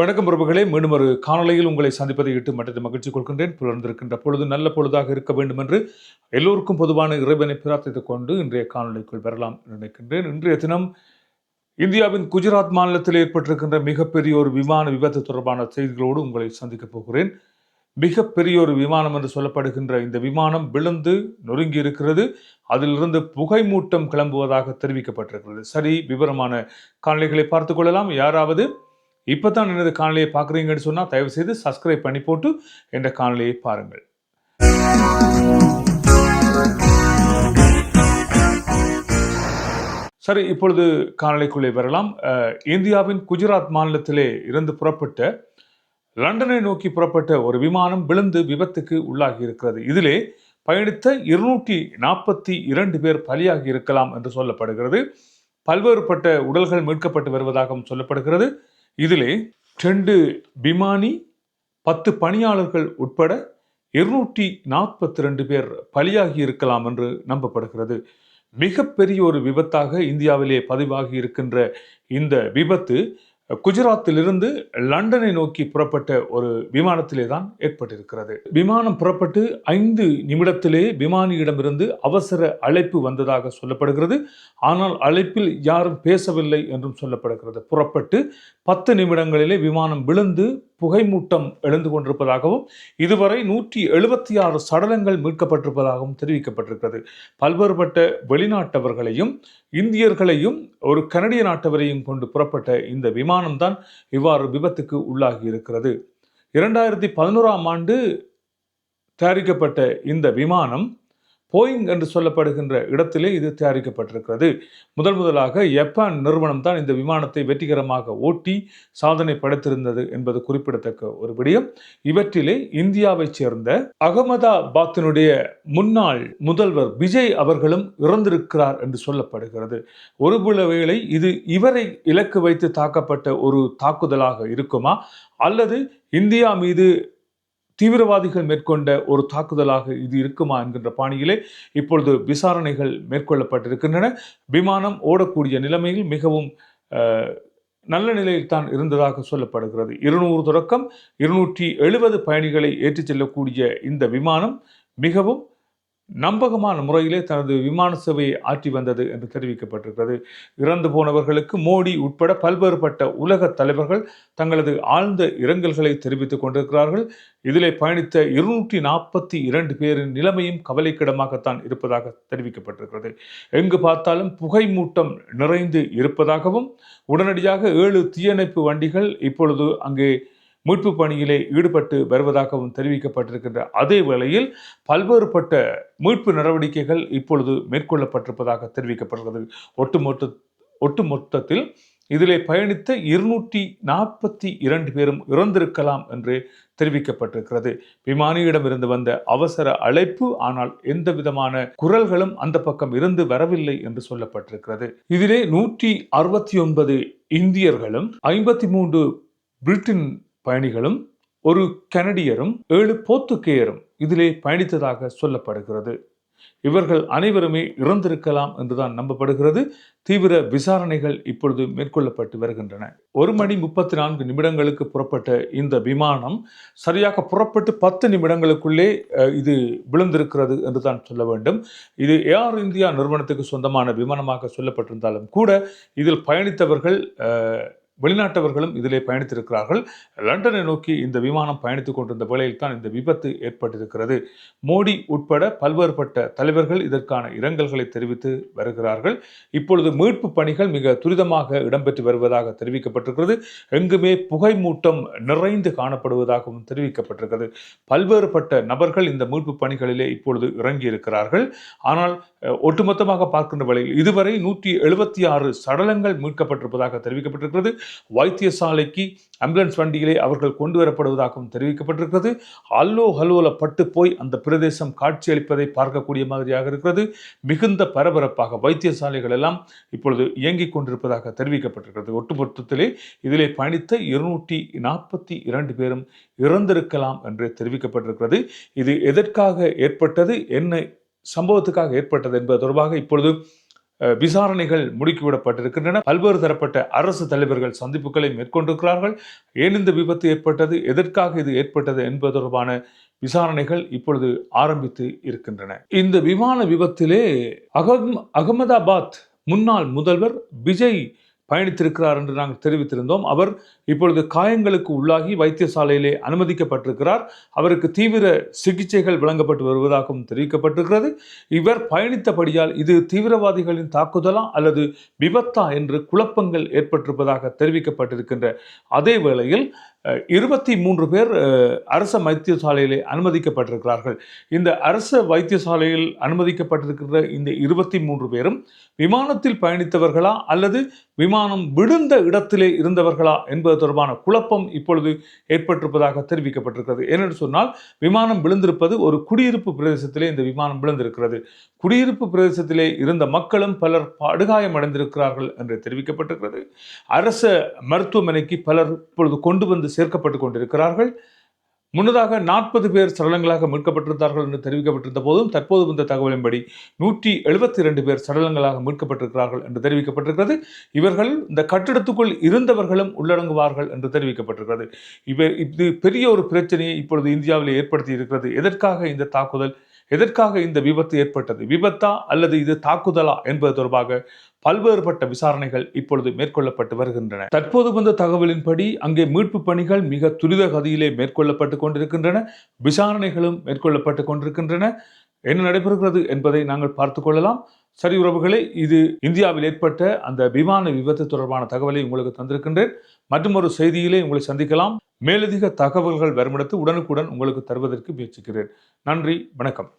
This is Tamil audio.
வணக்கம் பிரபுகளே மீண்டும் ஒரு காணொலியில் உங்களை சந்திப்பதை இட்டு மற்ற மகிழ்ச்சி கொள்கின்றேன். புலர்ந்திருக்கின்ற பொழுது நல்ல பொழுதாக இருக்க வேண்டும் என்று எல்லோருக்கும் பொதுவான இறைவனை பிரார்த்தித்துக் கொண்டு இன்றைய காணொலிக்குள் வரலாம் நினைக்கின்றேன். இன்றைய தினம் இந்தியாவின் குஜராத் மாநிலத்தில் ஏற்பட்டிருக்கின்ற மிகப்பெரிய ஒரு விமான விபத்து தொடர்பான செய்திகளோடு உங்களை சந்திக்கப் போகிறேன். மிகப்பெரிய ஒரு விமானம் என்று சொல்லப்படுகின்ற இந்த விமானம் விழுந்து நொறுங்கி இருக்கிறது அதிலிருந்து புகை மூட்டம் கிளம்புவதாக தெரிவிக்கப்பட்டிருக்கிறது. சரி விவரமான காணொலிகளை பார்த்துக் கொள்ளலாம். யாராவது இப்போ தான் எனது காணொலியை பார்க்குறீங்கன்னு சொன்னால் தயவு செய்து சப்ஸ்கிரைப் பண்ணி போட்டு என்ற காணொலியை பாருங்கள். சரி இப்பொழுது காணொலிக்குள்ளே வரலாம். இந்தியாவின் குஜராத் மாநிலத்திலே இருந்து புறப்பட்ட லண்டனை நோக்கி புறப்பட்ட ஒரு விமானம் விழுந்து விபத்துக்கு உள்ளாகி இருக்கிறது. இதிலே பயணித்த இருநூற்றி நாற்பத்தி இரண்டு பேர் பலியாகி இருக்கலாம் என்று சொல்லப்படுகிறது. பல்வேறுபட்ட உடல்கள் மீட்கப்பட்டு வருவதாகவும் சொல்லப்படுகிறது. இதிலே ரெண்டு விமானி பத்து பணியாளர்கள் உட்பட இருநூற்றி நாற்பத்தி ரெண்டு பேர் பலியாகி இருக்கலாம் என்று நம்பப்படுகிறது. மிகப்பெரிய ஒரு விபத்தாக இந்தியாவிலே பதிவாகி இருக்கின்ற இந்த விபத்து குஜராத்திலிருந்து லண்டனை நோக்கி புறப்பட்ட ஒரு விமானத்திலே தான் ஏற்பட்டிருக்கிறது. விமானம் புறப்பட்டு ஐந்து நிமிடத்திலே விமானியிடமிருந்து அவசர அழைப்பு வந்ததாக சொல்லப்படுகிறது. ஆனால் அழைப்பில் யாரும் பேசவில்லை என்றும் சொல்லப்படுகிறது. புறப்பட்டு பத்து நிமிடங்களிலே விமானம் விழுந்து புகைமூட்டம் எழுந்து கொண்டிருப்பதாகவும் இதுவரை நூற்றி எழுபத்தி ஆறு சடலங்கள் மீட்கப்பட்டிருப்பதாகவும் தெரிவிக்கப்பட்டிருக்கிறது. பல்வேறுபட்ட வெளிநாட்டவர்களையும் இந்தியர்களையும் ஒரு கனடிய நாட்டவரையும் கொண்டு புறப்பட்ட இந்த விமானம்தான் இவ்வாறு விபத்துக்கு உள்ளாகி இருக்கிறது. இரண்டாயிரத்தி பதினோராம் ஆண்டு தயாரிக்கப்பட்ட இந்த விமானம் போயிங் என்று சொல்லப்படுகின்ற இடத்திலே இது தயாரிக்கப்பட்டிருக்கிறது. முதல் முதலாக ஜப்பான் நிறுவனம் தான் இந்த விமானத்தை வெற்றிகரமாக ஓட்டி சாதனை படைத்திருந்தது என்பது குறிப்பிடத்தக்க ஒரு விடயம். இவற்றிலே இந்தியாவைச் சேர்ந்த அகமதாபாத்தினுடைய முன்னாள் முதல்வர் விஜய் அவர்களும் இறந்திருக்கிறார் என்று சொல்லப்படுகிறது. ஒருபுல வேளை இது இவரை இலக்கு வைத்து தாக்கப்பட்ட ஒரு தாக்குதலாக இருக்குமா? அல்லது இந்தியா மீது தீவிரவாதிகள் மேற்கொண்ட ஒரு தாக்குதலாக இது இருக்குமா என்கின்ற பாணியிலே இப்பொழுது விசாரணைகள் மேற்கொள்ளப்பட்டிருக்கின்றன. விமானம் ஓடக்கூடிய நிலைமையில் மிகவும் நல்ல நிலையில் தான் இருந்ததாக சொல்லப்படுகிறது. இருநூறு தொடக்கம் இருநூற்றி எழுபது பயணிகளை ஏற்றிச் செல்லக்கூடிய இந்த விமானம் மிகவும் நம்பகமான முறையிலே தனது விமான சேவையை ஆற்றி வந்தது என்று தெரிவிக்கப்பட்டிருக்கிறது. இறந்து போனவர்களுக்கு மோடி உட்பட பல்வேறுபட்ட உலக தலைவர்கள் தங்களது ஆழ்ந்த இரங்கல்களை தெரிவித்துக் கொண்டிருக்கிறார்கள். இதிலே பயணித்த இருநூற்றி நாற்பத்தி இரண்டு பேரின் நிலைமையும் கவலைக்கிடமாகத்தான் இருப்பதாக தெரிவிக்கப்பட்டிருக்கிறது. எங்கு பார்த்தாலும் புகை மூட்டம் நிறைந்து இருப்பதாகவும் உடனடியாக ஏழு தீயணைப்பு வண்டிகள் இப்பொழுது அங்கே மீட்பு பணியிலே ஈடுபட்டு வருவதாகவும் தெரிவிக்கப்பட்டிருக்கின்ற அதே வேளையில் பல்வேறுபட்ட மீட்பு நடவடிக்கைகள் இப்பொழுது மேற்கொள்ளப்பட்டிருப்பதாக தெரிவிக்கப்படுகிறது. ஒட்டுமொத்த ஒட்டுமொத்தத்தில் இதிலே பயணித்த இருநூற்றி நாற்பத்தி இரண்டு பேரும் இறந்திருக்கலாம் என்று தெரிவிக்கப்பட்டிருக்கிறது. விமானியிடமிருந்து வந்த அவசர அழைப்பு ஆனால் எந்த விதமான குரல்களும் அந்த பக்கம் இருந்து வரவில்லை என்று சொல்லப்பட்டிருக்கிறது. இதிலே நூற்றி அறுபத்தி ஒன்பது இந்தியர்களும் ஐம்பத்தி மூன்று பிரிட்டன் பயணிகளும் ஒரு கனடியரும் ஏழு போர்த்துக்கேயரும் இதிலே பயணித்ததாக சொல்லப்படுகிறது. இவர்கள் அனைவருமே இறந்திருக்கலாம் என்றுதான் நம்பப்படுகிறது. தீவிர விசாரணைகள் இப்பொழுது மேற்கொள்ளப்பட்டு வருகின்றன. ஒரு மணி முப்பத்தி நான்கு நிமிடங்களுக்கு புறப்பட்ட இந்த விமானம் சரியாக புறப்பட்டு பத்து நிமிடங்களுக்குள்ளே இது விழுந்திருக்கிறது என்று தான் சொல்ல வேண்டும். இது ஏர் இந்தியா நிறுவனத்துக்கு சொந்தமான விமானமாக சொல்லப்பட்டிருந்தாலும் கூட இதில் பயணித்தவர்கள் வெளிநாட்டவர்களும் இதிலே பயணித்திருக்கிறார்கள். லண்டனை நோக்கி இந்த விமானம் பயணித்துக் கொண்டிருந்த வேளையில் தான் இந்த விபத்து ஏற்பட்டிருக்கிறது. மோடி உட்பட பல்வேறுபட்ட தலைவர்கள் இதற்கான இரங்கல்களை தெரிவித்து வருகிறார்கள். இப்பொழுது மீட்பு பணிகள் மிக துரிதமாக இடம்பெற்று வருவதாக தெரிவிக்கப்பட்டிருக்கிறது. எங்குமே புகை மூட்டம் நிறைந்து காணப்படுவதாகவும் தெரிவிக்கப்பட்டிருக்கிறது. பல்வேறுபட்ட நபர்கள் இந்த மீட்பு பணிகளிலே இப்பொழுது இறங்கி இருக்கிறார்கள் ஆனால் ஒட்டுமொத்தமாக பார்க்கின்ற வேளையில் இதுவரை நூற்றி எழுபத்தி ஆறு சடலங்கள் மீட்கப்பட்டிருப்பதாக தெரிவிக்கப்பட்டிருக்கிறது. வைத்தியசாலைக்கு ஆம்புலன்ஸ் வண்டியிலே அவர்கள் கொண்டு வரப்படுவதாகவும் தெரிவிக்கப்பட்டிருக்கிறது. அல்லோ ஹலோல பட்டு போய் அந்த பிரதேசம் காட்சியளிப்பதை பார்க்கக்கூடிய மாதிரியாக இருக்கிறது. மிகுந்த பரபரப்பாக வைத்தியசாலைகள் எல்லாம் இப்பொழுது இயங்கிக் கொண்டிருப்பதாக தெரிவிக்கப்பட்டிருக்கிறது. ஒட்டுமொத்தத்திலே இதிலே பயணித்த இருநூற்றி நாற்பத்தி இரண்டு பேரும் இறந்திருக்கலாம் என்று தெரிவிக்கப்பட்டிருக்கிறது. இது எதற்காக ஏற்பட்டது? என்ன சம்பவத்துக்காக ஏற்பட்டது என்பது தொடர்பாக இப்பொழுது விசாரணைகள் முடுக்கிவிடப்பட்டிருக்கின்றன. பல்வேறு தரப்பட்ட அரசு தலைவர்கள் சந்திப்புகளை மேற்கொண்டிருக்கிறார்கள். ஏன் இந்த விபத்து ஏற்பட்டது? எதற்காக இது ஏற்பட்டது என்பது தொடர்பான விசாரணைகள் இப்பொழுது ஆரம்பித்து இருக்கின்றன. இந்த விமான விபத்திலே அகம் அகமதாபாத் முன்னாள் முதல்வர் விஜய் பயணித்திருக்கிறார் என்று நாங்கள் தெரிவித்திருந்தோம். அவர் இப்பொழுது காயங்களுக்கு உள்ளாகி வைத்தியசாலையிலே அனுமதிக்கப்பட்டிருக்கிறார். அவருக்கு தீவிர சிகிச்சைகள் வழங்கப்பட்டு வருவதாகவும் தெரிவிக்கப்பட்டிருக்கிறது. இவர் பயணித்தபடியால் இது தீவிரவாதிகளின் தாக்குதலா அல்லது விபத்தா என்று குழப்பங்கள் ஏற்பட்டிருப்பதாக தெரிவிக்கப்பட்டிருக்கின்ற அதே வேளையில் இருபத்தி மூன்று பேர் அரச வைத்தியசாலையிலே அனுமதிக்கப்பட்டிருக்கிறார்கள். இந்த அரச வைத்தியசாலையில் அனுமதிக்கப்பட்டிருக்கிற இந்த இருபத்தி மூன்று பேரும் விமானத்தில் பயணித்தவர்களா அல்லது விமானம் விழுந்த இடத்திலே இருந்தவர்களா என்பது தொடர்பான குழப்பம் இப்பொழுது ஏற்பட்டிருப்பதாக தெரிவிக்கப்பட்டிருக்கிறது. ஏனென்று சொன்னால் விமானம் விழுந்திருப்பது ஒரு குடியிருப்பு பிரதேசத்திலே இந்த விமானம் விழுந்திருக்கிறது. குடியிருப்பு பிரதேசத்திலே இருந்த மக்களும் பலர் படுகாயமடைந்திருக்கிறார்கள் என்று தெரிவிக்கப்பட்டிருக்கிறது. அரச மருத்துவமனைக்கு பலர் இப்பொழுது கொண்டு வந்து சேர்க்கப்பட்டு கொண்டிருக்கிறார்கள். முன்னதாக நாற்பது பேர் சடலங்களாக மீட்கப்பட்டிருந்தார்கள் என்று தெரிவிக்கப்பட்டிருந்த போதும் தற்போது வந்த தகவலின்படி நூற்றி எழுபத்தி இரண்டு பேர் சடலங்களாக மீட்கப்பட்டிருக்கிறார்கள் என்று தெரிவிக்கப்பட்டிருக்கிறது. இவர்கள் இந்த கட்டிடத்துக்குள் இருந்தவர்களும் உள்ளடங்குவார்கள் என்று தெரிவிக்கப்பட்டிருக்கிறது. இவர் இது பெரிய ஒரு பிரச்சனையை இப்பொழுது இந்தியாவில் ஏற்படுத்தி இருக்கிறது. எதற்காக இந்த தாக்குதல் எதற்காக இந்த விபத்து ஏற்பட்டது? விபத்தா அல்லது இது தாக்குதலா என்பது தொடர்பாக பல்வேறுபட்ட விசாரணைகள் இப்பொழுது மேற்கொள்ளப்பட்டு வருகின்றன. தற்போது வந்த தகவலின்படி அங்கே மீட்பு பணிகள் மிக துரித கதியிலே மேற்கொள்ளப்பட்டு கொண்டிருக்கின்றன. விசாரணைகளும் மேற்கொள்ளப்பட்டு கொண்டிருக்கின்றன. என்ன நடைபெறுகிறது என்பதை நாங்கள் பார்த்து கொள்ளலாம். சரி உறவுகளே இது இந்தியாவில் ஏற்பட்ட அந்த விமான விபத்து தொடர்பான தகவலை உங்களுக்கு தந்திருக்கின்றேன். மற்றும் ஒரு செய்தியிலே உங்களை சந்திக்கலாம். மேலதிக தகவல்கள் வருமிடத்து உடனுக்குடன் உங்களுக்கு தருவதற்கு முயற்சிக்கிறேன். நன்றி வணக்கம்.